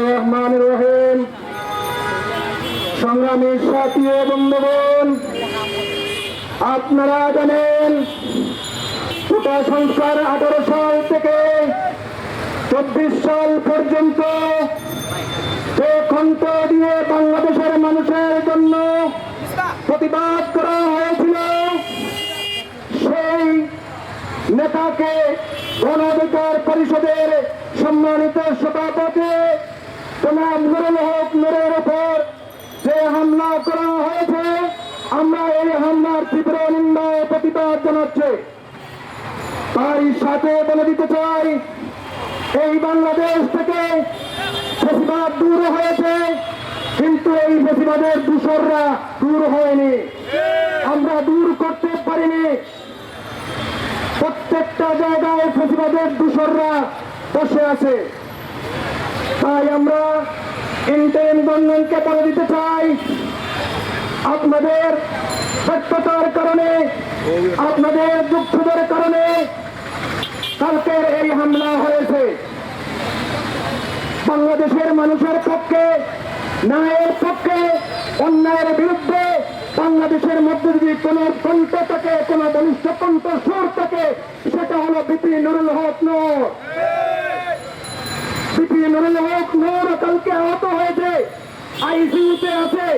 রহমান রহিম। সংগ্রামী সাথী বন্ধুগণ, আপনারা জানেন, কোটা সংস্কার আঠারো সাল থেকে চব্বিশ সাল পর্যন্ত যে দিয়ে বাংলাদেশের মানুষের জন্য প্রতিবাদ করা নেতাকে গণ অধিকার পরিষদের সম্মানিত সভাপতি জনাব নুরুল হক নুরের উপর যে হামলা করা হয়েছে, আমরা এই হামলার তীব্র নিন্দা প্রতিবাদ জানাচ্ছি। তারই সাথে বলে দিতে চাই, এই বাংলাদেশ থেকে প্রতিবাদ দূর হয়েছে, কিন্তু এই প্রতিবাদের দূষররা দূর হয়নি। ফেসিবাদের দূষররা বসে আছে। তাই আমরা ইন্টারিম গভর্নমেন্টকে বলে দিতে চাই। আপনাদের সত্যতার কারণে, আপনাদের দুঃখদের কারণে কালকের এই হামলা হয়েছে। বাংলাদেশের মানুষের পক্ষে, ন্যায়ের পক্ষে, অন্যায়ের বিরুদ্ধে বাংলাদেশের মধ্যে যদি কোন কণ্ঠ থাকে, কোন বলিষ্ঠ কণ্ঠ সুর বিপি নুরুল হক নূর। বিপি নুরুল হক নূর কালকে আহত হয়েছে। আইসিইউতে আছে।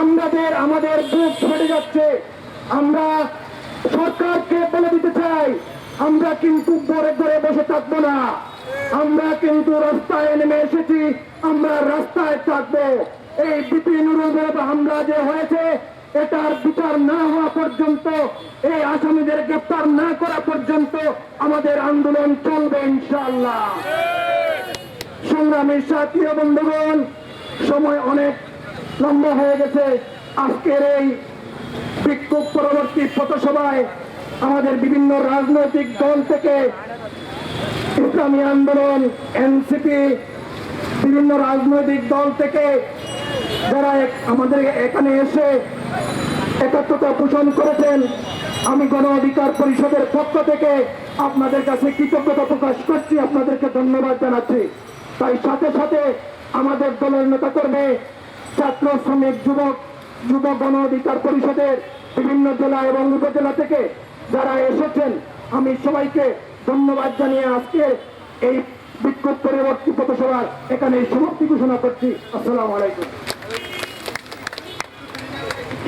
আমাদের আমাদের বুক ফেটে যাচ্ছে। আমরা সরকারকে বলে দিতে চাই, আমরা কিন্তু ঘরে ঘরে বসে থাকব না। আমরা কিন্তু রাস্তায় নেমে এসেছি, আমরা রাস্তায় থাকব। এই বিপি নুরুলের হামলা যে হয়েছে এটার বিচার না হওয়া পর্যন্ত, এই আসামিদের গ্রেপ্তার না করা পর্যন্ত আমাদের আন্দোলন চলবে ইনশাআল্লাহ। সংগ্রামী সাথী বন্ধুগণ, সময় অনেক লম্বা হয়ে গেছে। আজকের এই বিক্ষোভ পরবর্তী পথসভায় আমাদের বিভিন্ন রাজনৈতিক দল থেকে ইসলামী আন্দোলন, এনসিপি, বিভিন্ন রাজনৈতিক দল থেকে যারা আমাদের এখানে এসে একাত্মতা পোষণ করেছেন। আমি গণ অধিকার পরিষদের পক্ষ থেকে আপনাদের কাছে কৃতজ্ঞতা প্রকাশ করছি, আপনাদেরকে ধন্যবাদ জানাচ্ছি। তাই সাথে সাথে আমাদের দলের নেতা কর্মী ছাত্র, শ্রমিক, যুবক, যুব গণ অধিকার পরিষদের বিভিন্ন জেলা এবং উপজেলা থেকে যারা এসেছেন, আমি সবাইকে ধন্যবাদ জানিয়ে আজকে এই বিক্ষোভ পরবর্তী পথসভার এখানে সমাপ্তি ঘোষণা করছি। আসসালামু আলাইকুম।